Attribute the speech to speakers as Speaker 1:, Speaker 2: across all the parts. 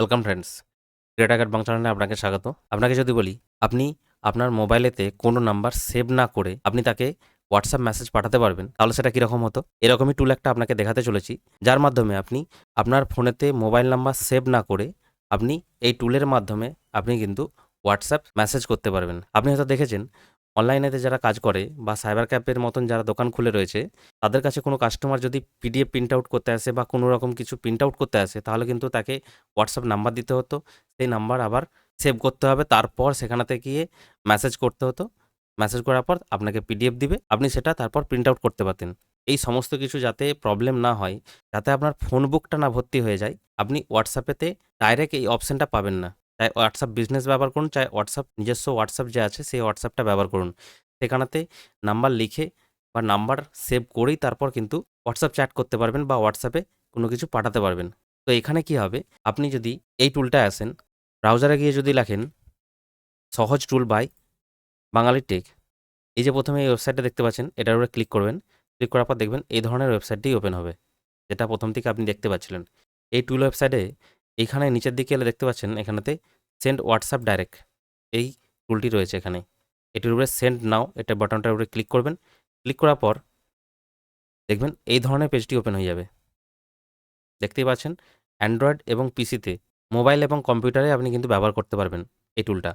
Speaker 1: Welcome friends create আকার বাং আপনাকে স্বাগত। আপনাকে যদি বলি, আপনি আপনার মোবাইলেতে কোনো নাম্বার সেভ না করে আপনি তাকে হোয়াটসঅ্যাপ মেসেজ পাঠাতে পারবেন, তাহলে সেটা কীরকম হতো? এরকমই টুল একটা আপনাকে দেখাতে চলেছি, যার মাধ্যমে আপনি আপনার ফোনেতে মোবাইল নাম্বার সেভ না করে আপনি এই টুলের মাধ্যমে আপনি কিন্তু হোয়াটসঅ্যাপ মেসেজ করতে পারবেন। আপনি হয়তো দেখেছেন অনলাইনেতে যারা কাজ করে বা সাইবার ক্যাফের মতন যারা দোকান খুলে রয়েছে, তাদের কাছে কোনো কাস্টমার যদি পিডিএফ প্রিন্ট আউট করতে আসে বা কোনো রকম কিছু প্রিন্ট আউট করতে আসে, তাহলে কিন্তু তাকে হোয়াটসঅ্যাপ নাম্বার দিতে হতো। সেই নাম্বার আবার সেভ করতে হবে। তারপর সেখানেতে গিয়ে মেসেজ করতে হতো। মেসেজ করার পর আপনাকে পিডিএফ দিবে। আপনি সেটা তারপর প্রিন্ট আউট করতে পারতেন। এই সমস্ত কিছু যাতে প্রবলেম না হয়, যাতে আপনার ফোন বুকটা না ভর্তি হয়ে যায়, আপনি হোয়াটসঅ্যাপেতে ডাইরেক্ট এই অপশানটা পাবেন না। চাই হোয়াটসঅ্যাপ বিজনেস ব্যবহার করুন, চাই হোয়াটসঅ্যাপ নিজস্ব হোয়াটসঅ্যাপ যে আছে, সেই হোয়াটসঅ্যাপটা ব্যবহার করুন। সেখানেতে নাম্বার লিখে বা নাম্বার সেভ করেই তারপর কিন্তু হোয়াটসঅ্যাপ চ্যাট করতে পারবেন বা হোয়াটসঅ্যাপে কোনো কিছু পাঠাতে পারবেন। তো এখানে কি হবে? আপনি যদি এই টুলটায় আসেন ব্রাউজারে গিয়ে যদি লেখেন, সহজ টুল বাই বাঙালি টেক এই যে প্রথমে এই ওয়েবসাইটটা দেখতে পাচ্ছেন, এটার উপরে ক্লিক করবেন। ক্লিক করার পর দেখবেন এই ধরনের ওয়েবসাইটটি ওপেন হবে, যেটা প্রথম থেকে আপনি দেখতে পাচ্ছিলেন। এই টুল ওয়েবসাইটে এইখানে নিচের দিকে এলে দেখতে পাচ্ছেন, এখানেতে সেন্ড হোয়াটসঅ্যাপ ডাইরেক্ট এই টুলটি রয়েছে এখানে। এটির উপরে সেন্ড নাও এটা বাটনটার উপরে ক্লিক করবেন। ক্লিক করার পর দেখবেন এই ধরনের পেজটি ওপেন হয়ে যাবে। দেখতেই পাচ্ছেন? অ্যান্ড্রয়েড এবং পিসিতে মোবাইল এবং কম্পিউটারে আপনি কিন্তু ব্যবহার করতে পারবেন এই টুলটা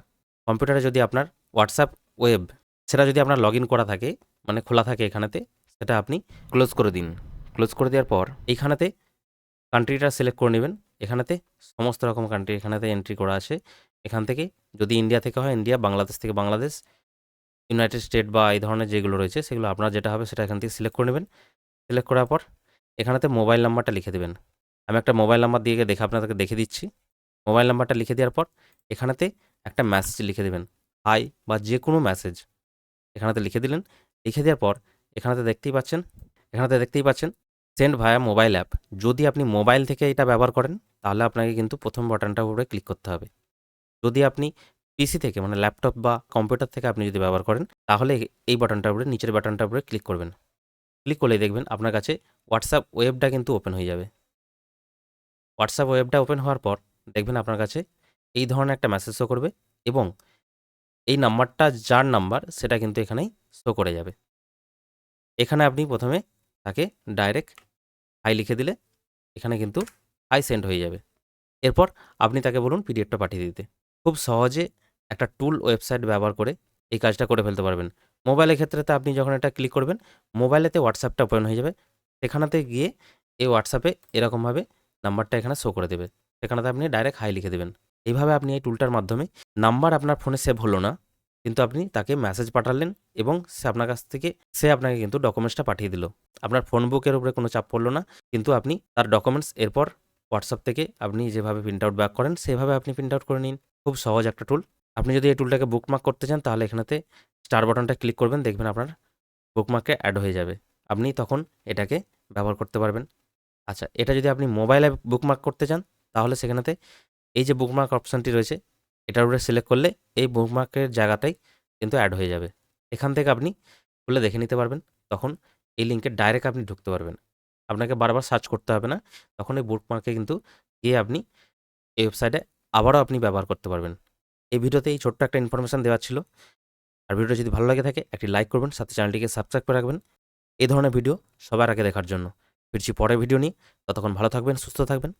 Speaker 1: কম্পিউটারে যদি আপনার হোয়াটসঅ্যাপ ওয়েব সেটা যদি আপনার লগ করা থাকে মানে খোলা থাকে এখানেতে, সেটা আপনি ক্লোজ করে দিন। ক্লোজ করে দেওয়ার পর এইখানেতে কান্ট্রিটা সিলেক্ট করে নেবেন। এখানেতে সমস্ত রকম কান্ট্রি এখানেতে এন্ট্রি করা আছে। এখান থেকে যদি ইন্ডিয়া থেকে হয় ইন্ডিয়া বাংলাদেশ থেকে বাংলাদেশ ইউনাইটেড স্টেট বা এই ধরনের যেগুলো রয়েছে, সেগুলো আপনার যেটা হবে সেটা এখান থেকে সিলেক্ট করে নেবেন। সিলেক্ট করার পর এখানেতে মোবাইল নাম্বারটা লিখে দেবেন। আমি একটা মোবাইল নাম্বার দিয়ে দেখে আপনাদেরকে দেখে দিচ্ছি। মোবাইল নাম্বারটা লিখে দেওয়ার পর এখানেতে একটা মেসেজ লিখে দেবেন। হাই বা যে কোনো মেসেজ এখানেতে লিখে দিলেন। লিখে দেওয়ার পর এখানেতে দেখতেই পাচ্ছেন, এখানেতে দেখতেই পাচ্ছেন সেন্ড ভায়া মোবাইল অ্যাপ। যদি আপনি মোবাইল থেকে এটা ব্যবহার করেন, তাহলে আপনাকে কিন্তু প্রথম বাটনটার উপরে ক্লিক করতে হবে। যদি আপনি পিসি থেকে মানে ল্যাপটপ বা কম্পিউটার থেকে আপনি যদি ব্যবহার করেন, তাহলে এই বাটনটার উপরে, নিচের বাটনটার উপরে ক্লিক করবেন। ক্লিক করলেই দেখবেন আপনার কাছে হোয়াটসঅ্যাপ ওয়েবটা কিন্তু ওপেন হয়ে যাবে। হোয়াটসঅ্যাপ ওয়েবটা ওপেন হওয়ার পর দেখবেন আপনার কাছে এই ধরনের একটা মেসেজ শো করবে এবং এই নাম্বারটা, যার নাম্বার, সেটা কিন্তু এখানেই শো করে যাবে। এখানে আপনি প্রথমে তাকে ডাইরেক্ট হাই লিখে দিলে এখানে কিন্তু হাই সেন্ড হয়ে যাবে। এরপর আপনি তাকে বলুন পিডিএফটা পাঠিয়ে দিতে। খুব সহজে একটা টুল ওয়েবসাইট ব্যবহার করে এই কাজটা করে ফেলতে পারবেন। মোবাইলের ক্ষেত্রেতে আপনি যখন এটা ক্লিক করবেন মোবাইলেতে হোয়াটসঅ্যাপটা ওপেন হয়ে যাবে। সেখানেতে গিয়ে এই হোয়াটসঅ্যাপে এরকমভাবে নাম্বারটা এখানে শো করে দেবে। সেখানেতে আপনি ডাইরেক্ট হাই লিখে দেবেন। এইভাবে আপনি এই টুলটার মাধ্যমে নাম্বার আপনার ফোনে সেভ হলো না, কিন্তু আপনি তাকে মেসেজ পাঠালেন। এবং সে আপনার কাছ থেকে, সে আপনাকে কিন্তু ডকুমেন্টসটা পাঠিয়ে দিল। আপনার ফোন বুকের উপরে কোনো চাপ পড়ল না, কিন্তু আপনি তার ডকুমেন্টস এরপর হোয়াটসঅ্যাপ থেকে আপনি যেভাবে প্রিন্ট আউট ব্যাক করেন, সেভাবে আপনি প্রিন্ট আউট করে নিন। খুব সহজ একটা টুল আপনি যদি এই টুলটাকে বুকমার্ক করতে চান, তাহলে এখানেতে স্টার বাটনটা ক্লিক করবেন, দেখবেন আপনার বুকমার্কে অ্যাড হয়ে যাবে। আপনি তখন এটাকে ব্যবহার করতে পারবেন। আচ্ছা এটা যদি আপনি মোবাইলে বুকমার্ক করতে চান, তাহলে সেখানেতে এই যে বুকমার্ক অপশানটি রয়েছে, এটার উপরে সিলেক্ট করলে এই বুকমার্কের জায়গাটাই কিন্তু অ্যাড হয়ে যাবে। এখান থেকে আপনি খুলে দেখে নিতে পারবেন। তখন এই লিঙ্কে ডাইরেক্ট আপনি ঢুকতে পারবেন। আপনাকে বারবার সার্চ করতে হবে না। তখন এই বুকমার্কে কিন্তু গিয়ে আপনি এই ওয়েবসাইটে আবারও আপনি ব্যবহার করতে পারবেন। এই ভিডিওতে এই ছোট্ট একটা ইনফরমেশান দেওয়া ছিল। আর ভিডিওটা যদি ভালো লাগে থাকে, একটি লাইক করবেন, সাথে চ্যানেলটিকে সাবস্ক্রাইব করে রাখবেন। এই ধরনের ভিডিও সবার আগে দেখার জন্য। ফিরছি পরের ভিডিও নিয়ে। ততক্ষণ ভালো থাকবেন, সুস্থ থাকবেন।